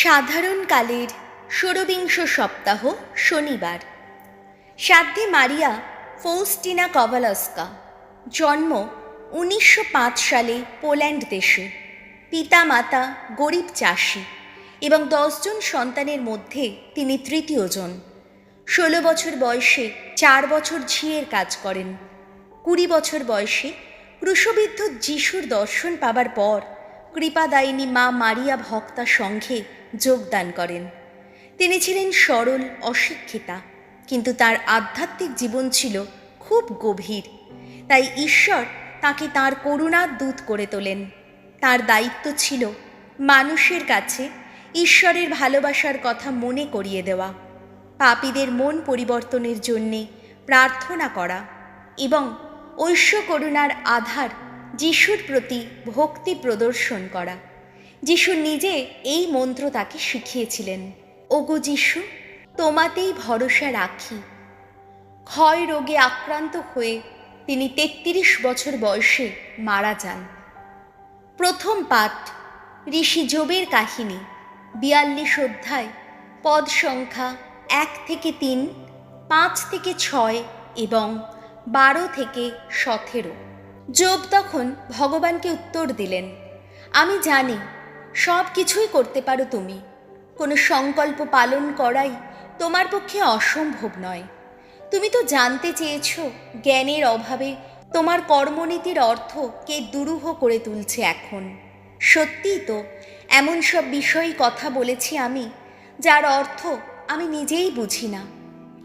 সাধারণকালের ষোড়বিংশ সপ্তাহ শনিবার। সাধ্যে মারিয়া ফৌস্টিনা কভালস্কা, জন্ম উনিশশো পাঁচ সালে পোল্যান্ড দেশে। পিতা মাতা গরিব চাষি এবং দশজন সন্তানের মধ্যে তিনি তৃতীয়জন। ষোলো বছর বয়সে চার বছর ঝিয়ের কাজ করেন। কুড়ি বছর বয়সে ক্রুশবিদ্ধ যিশুর দর্শন পাবার পর কৃপাদায়িনী মা মারিয়া ভক্তা সংঘে যোগদান করেন। তিনি ছিলেন সরল, অশিক্ষিতা, কিন্তু তার আধ্যাত্মিক জীবন ছিল খুব গভীর। তাই ঈশ্বর তাকে তার করুণার দূত করে তোলেন। তার দায়িত্ব ছিল মানুষের কাছে ঈশ্বরের ভালোবাসার কথা মনে করিয়ে দেওয়া, পাপীদের মন পরিবর্তনের জন্যে প্রার্থনা করা এবং ঐশ্য করুণার আধার যিশুর প্রতি ভক্তি প্রদর্শন করা। যিশু নিজে এই মন্ত্র তাকে শিখিয়েছিলেন। ওগো যিশু, তোমাতেই ভরসা রাখি। ক্ষয় রোগে আক্রান্ত হয়ে তিনি তেত্রিশ বছর বয়সে মারা যান। প্রথম পাঠ, ঋষি যোবের কাহিনী, বিয়াল্লিশ অধ্যায়, পদ সংখ্যা এক থেকে তিন, পাঁচ থেকে ছয় এবং বারো থেকে সতেরো। যোব তখন ভগবানকে উত্তর দিলেন, আমি জানি সব কিছুই করতে পারো তুমি। কোনো সংকল্প পালন করাই তোমার পক্ষে অসম্ভব নয়। তুমি তো জানতে চেয়েছ, জ্ঞানের অভাবে তোমার কর্মনীতির অর্থ কে দুরূহ করে তুলছে এখন। সত্যিই তো, এমন সব বিষয়ই কথা বলেছি আমি, যার অর্থ আমি নিজেই বুঝি না।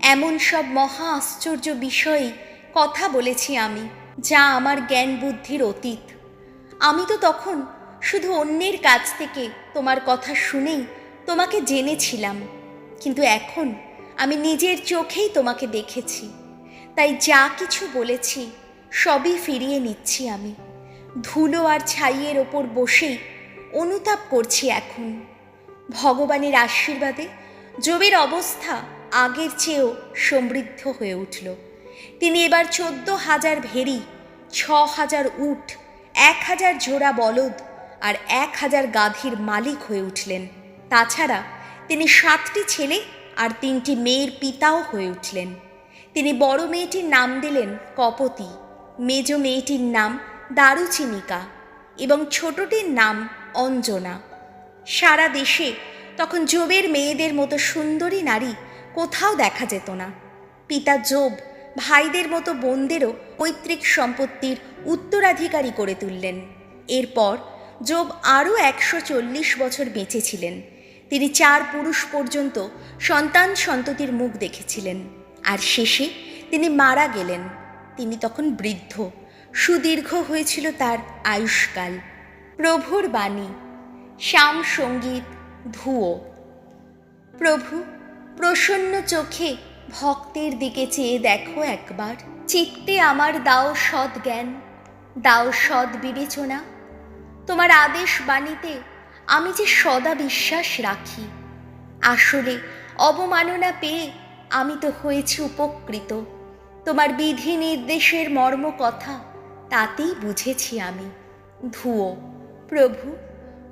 এমন সব মহা আশ্চর্য বিষয়েই কথা বলেছি আমি, যা আমার জ্ঞান বুদ্ধির অতীত। আমি তো তখন শুধু অন্যের কাছ থেকে তোমার কথা শুনেই তোমাকে জেনেছিলাম। কিন্তু এখন আমি নিজের চোখেই তোমাকে দেখেছি। তাই যা কিছু বলেছি, সবই ফিরিয়ে নিচ্ছি আমি। ধুলো আর ছাইয়ের ওপর বসেই অনুতাপ করছি এখন। ভগবানের আশীর্বাদে জবের অবস্থা আগের চেয়েও সমৃদ্ধ হয়ে উঠল। তিনি এবার চোদ্দ হাজার ভেরি, ছ হাজার উট এক হাজার জোড়া বলদ আর এক হাজার গাধীর মালিক হয়ে উঠলেন। তাছাড়া তিনি সাতটি ছেলে আর তিনটি মেয়ের পিতাও হয়ে উঠলেন। তিনি বড় মেয়েটির নাম দিলেন কপতি। মেজ মেয়েটির নাম দারুচিনিকা এবং ছোটটির নাম অঞ্জনা। সারা দেশে তখন জোবের মেয়েদের মতো সুন্দরী নারী কোথাও দেখা যেত না। পিতা জোব ভাইদের মতো বোনদেরও পৈতৃক সম্পত্তির উত্তরাধিকারী করে তুললেন। এরপর জোব আরও একশো চল্লিশ বছর বেঁচেছিলেন তিনি চার পুরুষ পর্যন্ত সন্তান সন্ততির মুখ দেখেছিলেন। আর শেষে তিনি মারা গেলেন। তিনি তখন বৃদ্ধ। সুদীর্ঘ হয়েছিল তার আয়ুষ্কাল। প্রভুর বাণী। শ্যাম সংগীত ধুয়ো প্রভু, প্রসন্ন চোখে ভক্তের দিকে চেয়ে দেখো একবার। চিত্তে আমার দাও সৎ জ্ঞান, দাও সৎ বিবেচনা। তোমার আদেশ বাণীতে আমি যে সদা বিশ্বাস রাখি। আসলে অবমাননা পেয়ে আমি তো হয়েছি উপকৃত। তোমার বিধি নির্দেশের মর্ম কথা তাতেই বুঝেছি আমি। ধুয়ো, প্রভু,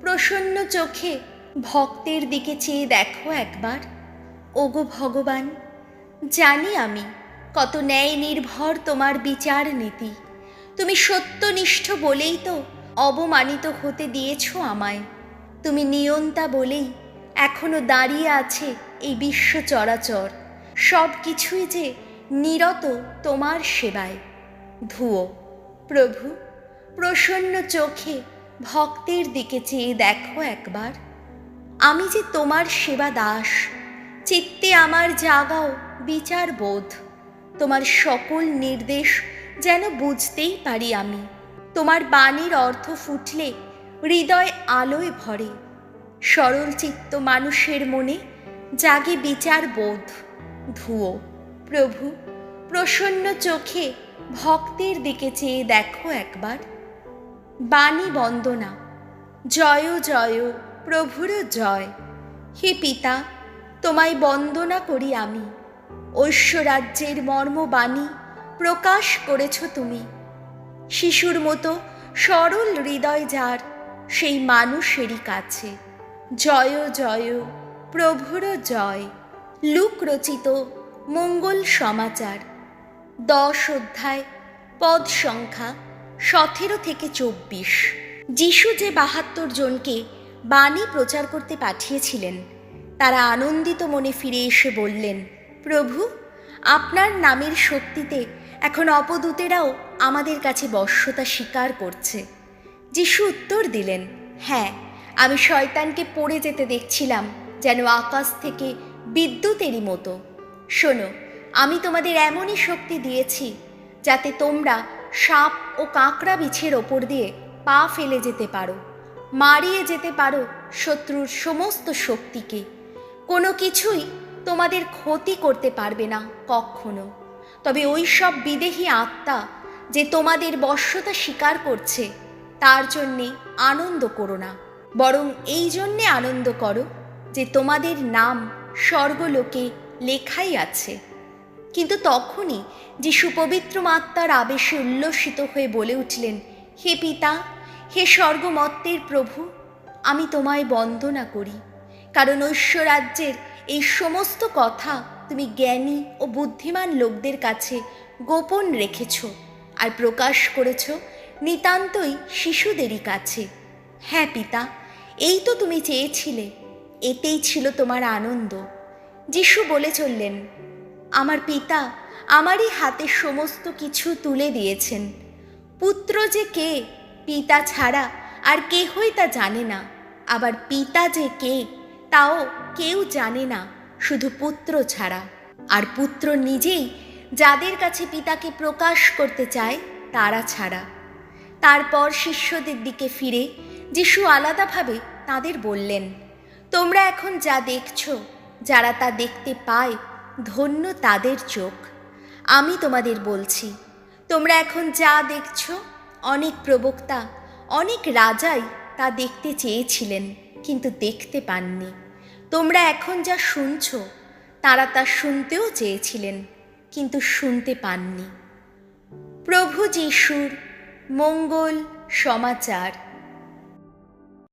প্রসন্ন চোখে ভক্তের দিকে চেয়ে দেখো একবার। ওগো ভগবান, জানি আমি কত ন্যায় নির্ভর তোমার বিচার নীতি। তুমি সত্যনিষ্ঠ বলেই তো অবমানিত হতে দিয়েছ আমায়। তুমি নিয়ন্তা বলেই এখনও দাঁড়িয়ে আছে এই বিশ্ব চরাচর। সব কিছুই যে নিরত তোমার সেবায়। ধুয়ো, প্রভু, প্রসন্ন চোখে ভক্তের দিকে চেয়ে দেখো একবার। আমি যে তোমার সেবা দাস, চিত্তে আমার জাগাও বিচার বোধ তোমার সকল নির্দেশ যেন বুঝতেই পারি আমি। তোমার বাণীর অর্থ ফুটলে হৃদয় আলোয় ভরে। সরল চিত্ত মানুষের মনে জাগে বিচার বোধ। ধুয়ো, প্রভু, প্রসন্ন চোখে ভক্তের দিকে চেয়ে দেখো একবার। বাণী বন্দনা, জয় জয়, প্রভুর জয়। হে পিতা, তোমায় বন্দনা করি আমি। ঐশ্বরাজ্যের মর্মবাণী প্রকাশ করেছ তুমি। শিশুর মতো সরল হৃদয় যার, সেই মানুষেরই কাছে। জয় জয়, প্রভুর জয়, লুক রচিত মঙ্গল সমাচার। দশ অধ্যায়, পদ সংখ্যা সতেরো থেকে চব্বিশ। যিশু যে বাহাত্তর জনকে বাণী প্রচার করতে পাঠিয়েছিলেন, তারা আনন্দিত মনে ফিরে এসে বললেন, প্রভু, আপনার নামের শক্তিতে এখন অপদূতেরাও আমাদের কাছে বশ্যতা স্বীকার করছে। যিশু উত্তর দিলেন হ্যাঁ আমি শয়তানকে পড়ে যেতে দেখছিলাম, যেন আকাশ থেকে বিদ্যুতেরই মতো। শোনো, আমি তোমাদের এমনই শক্তি দিয়েছি, যাতে তোমরা সাপ ও কাঁকড়া বিছের ওপর দিয়ে পা ফেলে যেতে পারো, মারিয়ে যেতে পারো শত্রুর সমস্ত শক্তিকে। কোনো কিছুই তোমাদের ক্ষতি করতে পারবে না কখনো। তবে ওই সব বিদেহী আত্মা যে তোমাদের বশ্যতা স্বীকার করছে, তার জন্যে আনন্দ করো না। বরং এই জন্যে আনন্দ করো যে তোমাদের নাম স্বর্গলোকে লেখাই আছে। কিন্তু তখনই যে সুপবিত্র মাত্মার আবেশে উল্লসিত হয়ে বলে উঠলেন, হে পিতা, হে স্বর্গমত্তের প্রভু, আমি তোমায় বন্দনা করি। কারণ ঐশ্বরাজ্যের এই সমস্ত কথা তুমি জ্ঞানী ও বুদ্ধিমান লোকদের কাছে গোপন রেখেছ আর প্রকাশ করেছ নিতান্তই শিশুদেরই কাছে। হ্যাঁ পিতা, এই তো তুমি চেয়েছিলে, এতেই ছিল তোমার আনন্দ। যিশু বলে চললেন, আমার পিতা আমারই হাতে সমস্ত কিছু তুলে দিয়েছেন। পুত্র যে কে, পিতা ছাড়া আর কেহই তা জানে না। আবার পিতা যে কে, তাও কেউ জানে না। শুধু পুত্র ছাড়া। আর পুত্র নিজেই যাদের কাছে পিতাকে প্রকাশ করতে চায়, তারা ছাড়া। তারপর শিষ্যদের দিকে ফিরে যিশু আলাদাভাবে তাদের বললেন, তোমরা এখন যা দেখছ, যারা তা দেখতে পায়, ধন্য তাদের চোখ। আমি তোমাদের বলছি, তোমরা এখন যা দেখছ, অনেক প্রবক্তা, অনেক রাজাই তা দেখতে চেয়েছিলেন, কিন্তু দেখতে পাননি। তোমরা এখন যা শুনছ, তারা তা শুনতেও চেয়েছিলেন, কিন্তু শুনতে পাননি। প্রভু যিশুর মঙ্গল সমাচার।